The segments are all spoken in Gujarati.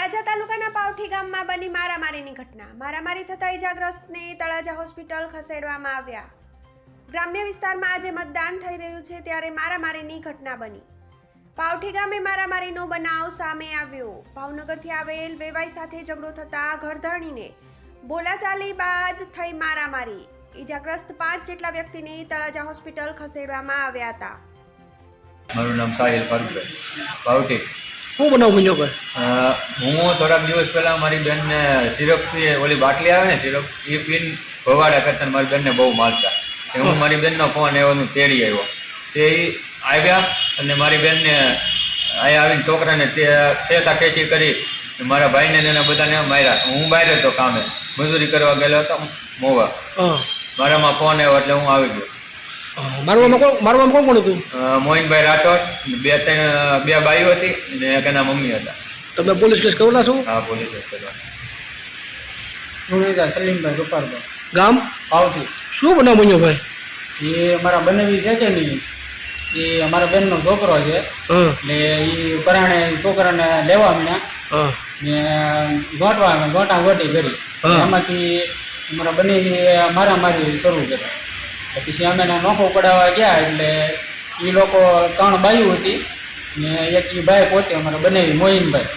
તળાજા તાલુકાના પાવઠી ગામમાં બની મારામારીની ઘટના. મારામારી થતાં ઇજાગ્રસ્તને તળાજા હોસ્પિટલ ખસેડવામાં આવ્યા. ગ્રામ્ય વિસ્તારમાં આજે મતદાન થઈ રહ્યું છે ત્યારે મારામારીની ઘટના બની. પાવઠી ગામે મારામારીનો બનાવ સામે આવ્યો. ભાવનગરથી આવેલ વેવાઈ સાથે ઝઘડો થતા ઘરધણીને બોલાચાલી બાદ થઈ મારામારી. ઇજાગ્રસ્ત પાંચ જેટલા વ્યક્તિને તળાજા હોસ્પિટલ ખસેડવામાં આવ્યા હતા. મારું નામ સાહિલ પારુભાઈ પાવટી શું બનાવ બન્યો ભાઈ? હું થોડાક દિવસ પહેલા મારી બેનને સિરપ ઓલી બાટલી આવે ને સિરપ એ પીન ભવાડા કરતા મારી બેનને બહુ મારતા. હું મારી બેનનો ફોન એવાનું તેડી આવ્યો. તે આવ્યા અને મારી બેનને અહીંયા આવીને છોકરાને તે ખેંચા ખેંચી કરી મારા ભાઈને ને એને બધાને માર્યા. હું બહાર હતો કામે. મજૂરી કરવા ગયેલો હતો મોવા. મારામાં ફોન આવ્યો એટલે હું આવી ગયો. મારવામાં કોણ મારવામાં કોણ કોણ હતું? મોહિનભાઈ રાઠોડ બે ત્રણ બે બાઈઓ હતી અને એક એના મમ્મી હતા. તમે પોલીસ કેસ કરેલા છો? હા પોલીસ સ્ટેશન સુરેજા સલીમભાઈ ગોપાલભાઈ. ગામ? પાવથી શું બનાવ બન્યો ભાઈ? એ અમારા બનેવી છે કે નહીં? એ અમારા બેનનો છોકરો છે. ને એટલે એ પરાણે છોકરાને લેવા મીણા ને જોંટવા જોંટા ગોટી કરી. એમાંથી અમારા મારા મારામારી શરૂ કરી. તો પછી અમે નોખો પડાવવા ગયા એટલે એ લોકો ત્રણ બાયું હતી ને એક એ ભાઈ પોતે અમારે બનાવી મોહિનભાઈ.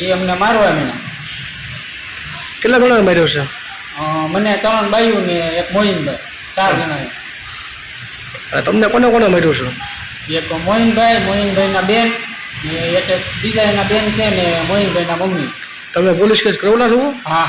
એ અમને મારવા મીણા. કેટલા જણા માર્યો છે? મને ત્રણ બાયું ને એક મોહિનભાઈ ચાર જણા તમને કોને કોને માર્યો છે? એક મોહિનભાઈ મોહિનભાઈના બેન ને એક બીજા એના બેન છે ને મોહિનભાઈના મમ્મી. તમે પોલીસ કેસ કરેલા છો? હા.